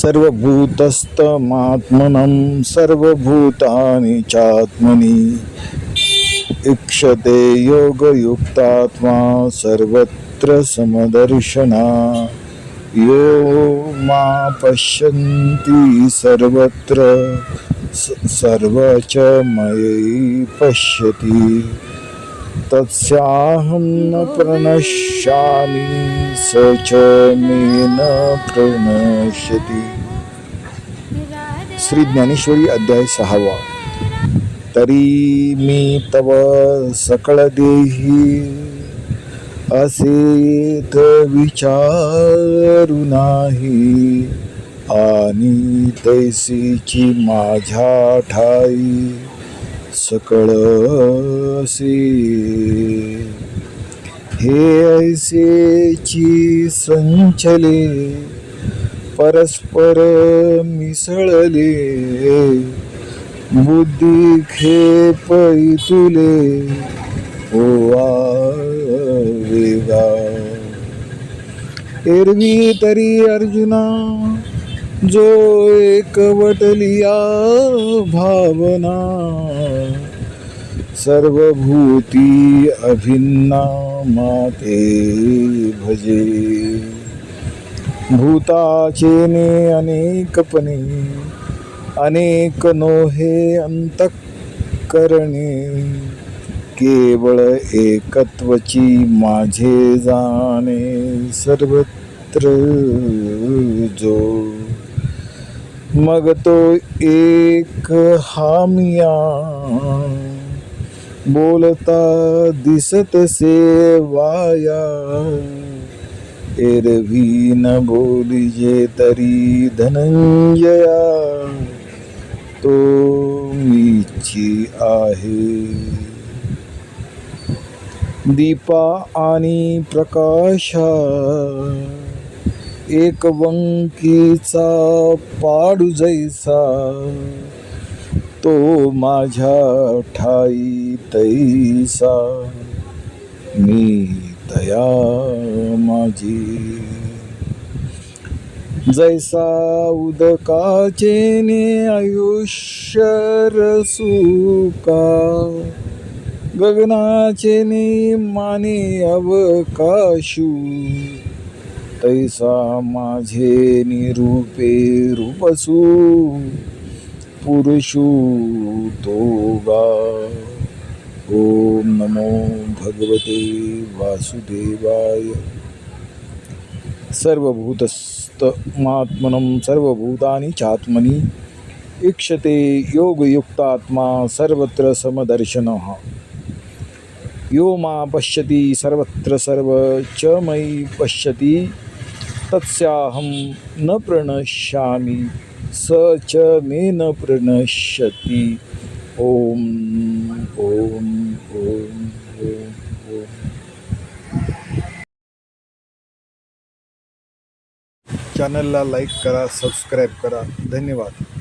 सर्वभूतस्तमात्मनं सर्वभूतानि चात्मनि इक्षते योगयुक्तात्मा सर्वत्र समदर्शना। यो मा पश्यन्ति सर्वत्र सर्व च मयि पश्यति। तस्याहं न प्रणश्यामि स च मे न प्रणश्यति। श्री ज्ञानेश्वरी अध्याय सहावा। तरी मी तव सकळ देही असेत विचारू नाही। आणि तैसीची माझ्या ठाई सकळ असे हे ऐसेची संचले परस्पर मिसळले. बुद्धी खेप तुले ओवा वेगा. एरवी तरी अर्जुना जो एकवटलिया भावना. सर्वभूती अभिन्ना माते भजे। भूताचेने अनेकपणे अनेक नोहे अंतकरणे केवळ एकत्वची माझे जाणे सर्वत्र जो। मग तो एक हामिया बोलता दिसत सेवाया। एरवी न बोलिजे तरी धनंजया। तो मीची आहे। दीपा आणि प्रकाशा एक वंकीचा पाडू जैसा। तो माझ्या ठाई तैसा. मी तया माझी. जैसा उदकाचेने आयुष्य रसुका. गगनाचे माने अवकाशू. तैसा माझे निरूपे रूपसू. पुरुषू तोगा ओम नमो भगवते वासुदेवाय। सर्वभूतस्तमात्मनं सर्वभूतानि चात्मनि। इक्षते योगयुक्तात्मा सर्वत्र समदर्शनः। यो मा पश्यति सर्वत्र सर्व च मयि पश्यति। तस्याहं न प्रणश्यामि। स च मे न ओम ओम ओम ओम। ॐ चॅनलला लाईक करा सबस्क्राईब करा. धन्यवाद.